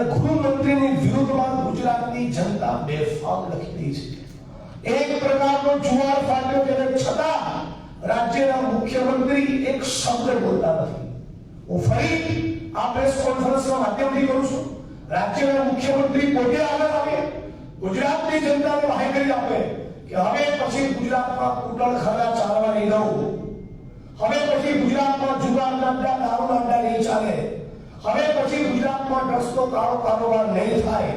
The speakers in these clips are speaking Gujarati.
અને ગૃહમંત્રીની વિરુદ્ધમાં ગુજરાતની જનતા બેફામ લખી છે. એક પ્રકારનો જુવાર ફાટ્યો તેને છતાં રાજ્યના મુખ્યમંત્રી એક શબ્દ બોલતા નથી. હું ફરી આ પ્રેસ કોન્ફરન્સના માધ્યમથી કરું છું. રાજ્યના મુખ્યમંત્રી પોતે આગળ આવે, ગુજરાતની જનતાને માહિતી આપે કે હવે પછી ગુજરાતમાં કુટળ ખરા ચાલવાની નહીં હવે પછી ગુજરાતમાં જુગાર અડ્ડા દારૂ અડ્ડા નહીં ચાલે. હવે પછી ગુજરાતમાં ડ્રગ્સનો કાળો કારોબાર નહીં થાય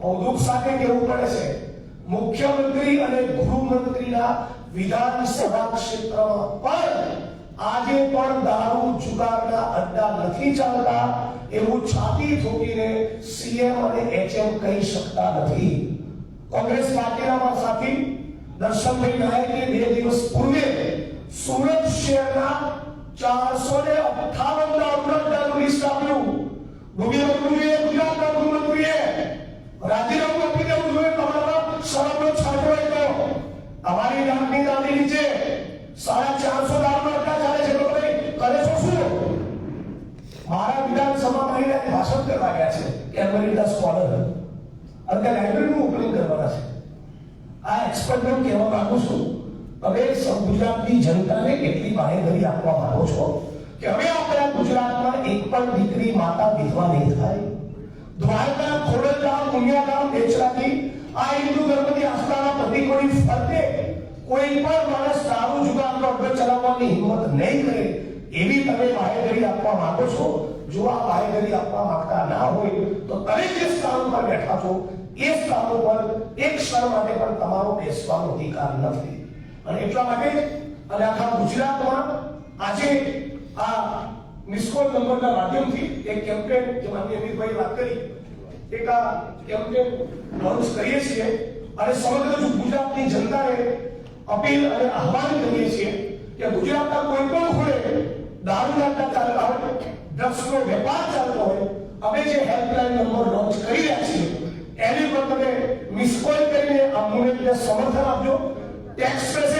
બહુ સાથે કહેવું પડે છે. મુખ્યમંત્રી અને ગૃહમંત્રીના વિધાનસભા ક્ષેત્રમાં પણ આજે પણ દારૂ જુગારના અડ્ડા નથી ચાલતા, એવું છાતી ઠોકીને સીએમ અને એચએમ કહી શકતા નથી. કોંગ્રેસ પાર્ટીના મારા સાથી, દર્શનભાઈ નાયકે બે દિવસ પૂર્વે સુરત શહેરના ચારસો ને મુખ્યમંત્રીએ ગુજરાતના ગૃહમંત્રીએ રાજીનામું આપી દેવું જોઈએ નીચે સાડા ચારસો અડ્ડા ચાલે છે. ભાઈ, કરે છો શું? મારા વિધાનસભામાં આવીને ભાષણ કરવા છે કે અમેરિકા સ્કોલર. અને ત્યાં લાઇબ્રેરીનું કરવાના છે. આ એક્સપર્ટ હું કહેવા માંગુ છું સૌ ગુજરાતની જનતાને એટલી બાહેધરી આપવા માંગો છો કે હવે પણ દીકરી માતા વિધવા નહીં થાય. દ્વારકા, ખોડલધામ પુણ્યાધામ બેચરાથી આ હિન્દુ ધર્મની આસ્થાના પ્રતિકોની ફરતે કોઈ પણ માણસ સારું જુગારનો અડ્ડો ચલાવવાની હિંમત નહીં કરે, એવી તમે બાહેધરી આપવા માંગો છો? જો આ બાહેધરી આપવા માંગતા ના હોય, તો તમે જે સ્થાન પર બેઠા છો, એ સ્થાન ઉપર એક ક્ષણ માટે પણ તમારો બેસવાનો અધિકાર નથી. અને એટલા માટે અને આખા ગુજરાતમાં આજે મિસકોલ નંબરના માધ્યમથી એક કેમ્પેન જે અમિતભાઈ વાત કરી એક આ કેમ્પેન લોન્ચ કરીએ છીએ અને સમગ્ર ગુજરાતની જનતાને અપીલ અને આહવાન કરીએ છીએ કે ગુજરાતના કોઈ પણ ખૂણે દારૂના ચાલતા હોય ડ્રગ્સનો વેપાર ચાલતો હોય, અમે જે હેલ્પલાઇન નંબર લોન્ચ કરી રહ્યા છીએ, એની પર તમે મિસકોલ કરીને આ મુવમેન્ટને સમર્થન આપજો. Tax press